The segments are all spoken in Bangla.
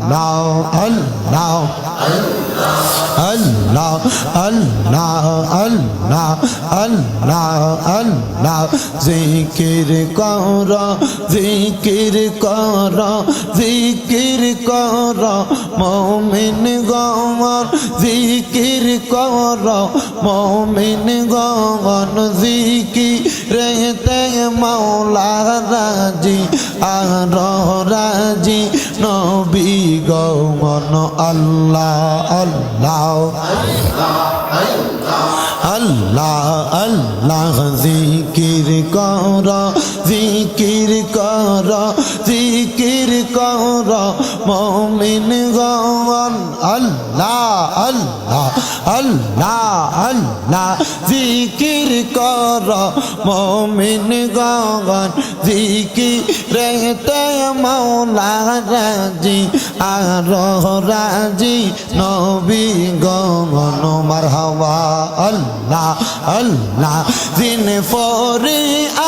আল্লাহ আল্লাহ আল্লাহ আল্লাহ আল্লাহ আল্লাহ আল্লাহ জিকির কর জিকির কর জিকির কর মমিন গমর জিকির কর মমিন গমন জিকি রেতে মাওলা রাজি আর রাজি নবী গমন আল্লাহ আল্লাহ। আল্লাহ আল্লাহ, জিকির কর জিকির কর জিকির কর, মমিন গন আল্লাহ আল্লাহ আল্লাহ আল্লাহ, জিকির কর, মমিন গগন জিকির রেতে মৌলা রাজি, আর রাজি, নবী গগন মারহাবা, আল্লাহ। আল্লাহ দিন পরে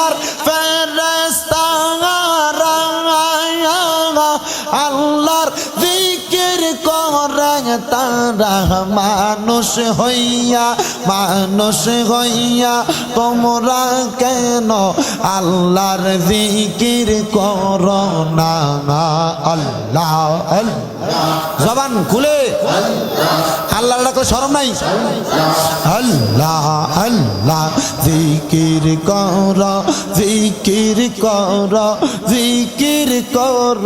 আর ফেরেস্তা আল্লাহর জিকির করে তারা মানুষ হইয়া মানুষ হইয়া, তোমরা কেন আল্লাহর জিকির কর না? আল্লাহ আল্লাহ। জবান খুলে। আল্লাহ ডাকলে শরম নাই? আল্লাহ আল্লাহ। জিকির কর জিকির কর জিকির কর।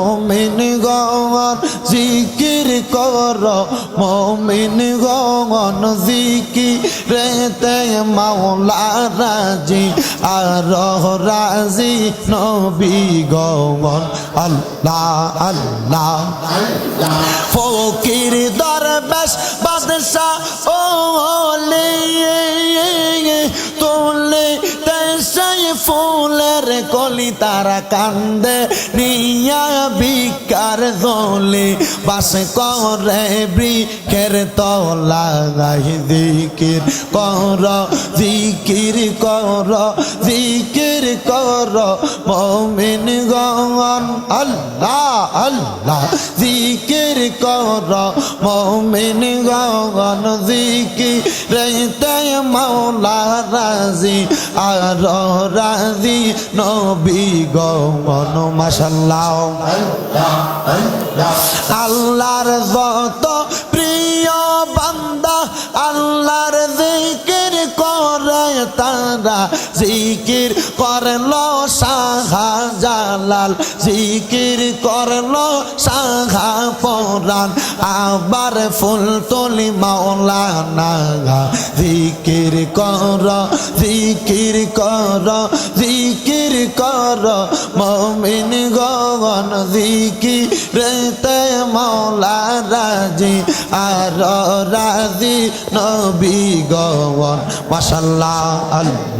মমিন গন জিকির কর। মমিন গন জিকি রেতে মাওলা রাজি, আর রাজি নবী গন আল্লাহ আল্লাহ ফকির দরবেশ, বাদশাহ ও তারা কান্দে নিয়া বিকার দোলে বাস করে বৃক্ষের তলা গাই দিকির কর, জিকির কর জিকির কর। মমিন গন আল্লাহ আল্লাহ, জিকির কর। মমিন গন জিকির রেতে মাওলা রাজি, আর রাজি নবী গন মাশাল্লাহ। আল্লাহর যত প্রিয় বান্দা আল্লাহর তারা জিকির করল সাহা জালাল জিকির করল সাহা পরাণ আবার ফুল তুলি মাওলানা জিকির কর জিকির কর জিকির কর। মমিন গগন জিকির রেতে মৌলা রাজি আর রাজি নবী গগন। মাশাল্লাহ, আল্লাহ।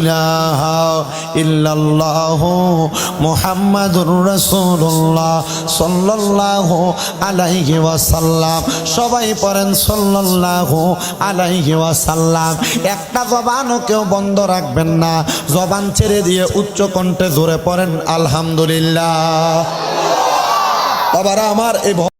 ইলাহা ইল্লাল্লাহ মুহাম্মাদুর রাসূলুল্লাহ সাল্লাল্লাহু আলাইহি ওয়াসাল্লাম। সবাই পড়েন সাল্লাল্লাহু আলাইহি ওয়াসাল্লাম। একটা জবানও কেউ বন্ধ রাখবেন না। জবান ছেড়ে দিয়ে উচ্চ কণ্ঠে জোরে পড়েন, আলহামদুলিল্লাহ। বাবারা আমার এই